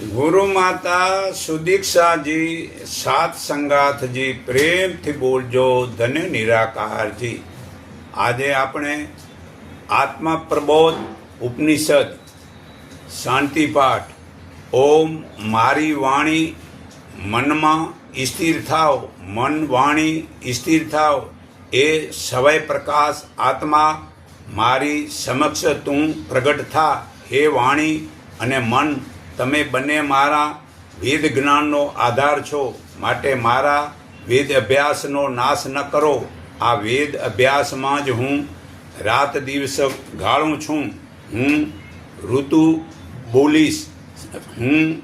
ગુરુ માતા સુદીક્ષાજી, સાત સંગાથજી, પ્રેમથી બોલજો, ધન્ય નિરાકારજી. આજે આપણે આત્મા પ્રબોધ ઉપનિષદ શાંતિપાઠ ઓમ મારી વાણી, મનમાં સ્થિર થાવ મન વાણી સ્થિર થાવ એ સવય પ્રકાશ આત્મા મારી સમક્ષ તું પ્રગટ થા, હે વાણી અને મન તમે બંને મારા વેદ જ્ઞાનનો આધાર છો માટે મારા વેદ અભ્યાસનો નાશ ન કરો. આ વેદ અભ્યાસમાં જ હું રાત દિવસ ગાળું છું. હું ઋતુ બોલીશ. હું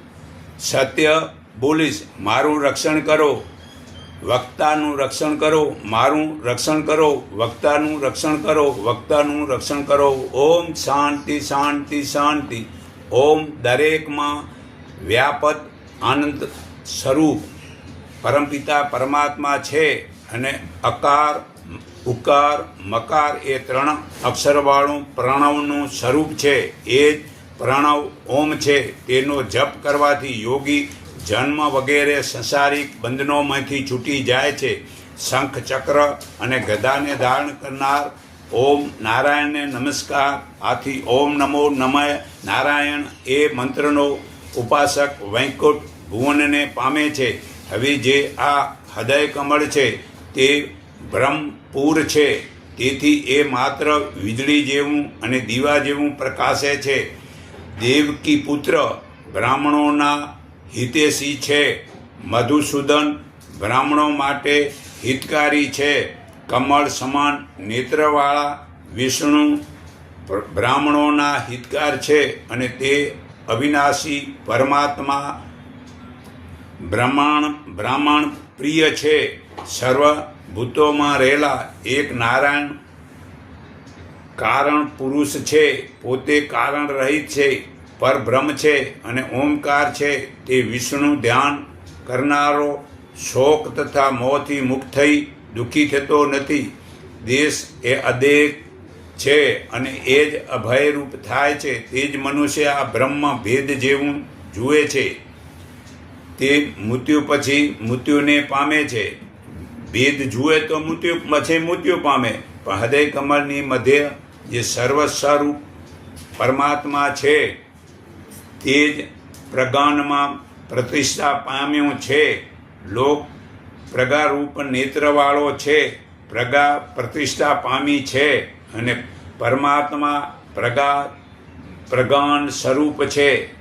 સત્ય બોલીશ. મારું રક્ષણ કરો. વક્તાનું રક્ષણ કરો. મારું રક્ષણ કરો. વક્તાનું રક્ષણ કરો. વક્તાનું રક્ષણ કરો. ઓમ શાંતિ શાંતિ શાંતિ. ઓમ દરેકમાં વ્યાપત આનંદ સ્વરૂપ. પરમપિતા પરમાત્મા છે અને અકાર, ઉકાર, મકાર એ ત્રણ અક્ષરવાળું પ્રણવનું સ્વરૂપ છે. એ જ પ્રણવ ઓમ છે. તેનો જપ કરવાથી યોગી જન્મ વગેરે સંસારિક બંધનોમાંથી છૂટી જાય છે. શંખ ચક્ર અને ગદાને ધારણ કરનાર ઓમ નારાયણને નમસ્કાર. આથી ઓમ નમો નમય નારાયણ એ મંત્રનો ઉપાસક વૈકુંઠ ભુવનને પામે છે. હવે જે આ હૃદય કમળ છે તે બ્રહ્મપુર છે. તેથી એ માત્ર વીજળી જેવું અને દીવા જેવું પ્રકાશે છે. દેવકી પુત્ર બ્રાહ્મણોના હિતેશી છે. મધુસૂદન બ્રાહ્મણો માટે હિતકારી છે. કમળ સમાન નેત્રવાળા વિષ્ણુ બ્રાહ્મણોના હિતકાર છે અને તે અવિનાશી પરમાત્મા બ્રહ્માણ બ્રાહ્મણ પ્રિય છે. સર્વ ભૂતોમાં રહેલા એક નારાયણ કારણ પુરુષ છે, પોતે કારણ રહિત છે, પરબ્રહ્મ છે અને ઓમકાર છે. તે વિષ્ણુ ધ્યાન કરનારો શોક તથા મોહથી મુક્ત થઈ દુઃખી થતો નથી. દેશ એ અદેક છે અને એ જ અભયરૂપ થાય છે. તે જ મનુષ્ય આ બ્રહ્મ ભેદ જેવું જુએ છે. તે મૃત્યુ પછી મૃત્યુને પામે છે. ભેદ જુએ તો મૃત્યુ પછી મૃત્યુ પામે. પણ હૃદય કમળની મધ્ય જે સર્વ સ્વરૂપ પરમાત્મા છે, તે જ પ્રગાનમાં પ્રતિષ્ઠા પામ્યું છે. લોક પ્રગારૂપ નેત્રવાળો છે પ્રગા પ્રતિષ્ઠા પામી છે અને પરમાત્મા પ્રગા પ્રગાન સ્વરૂપ છે.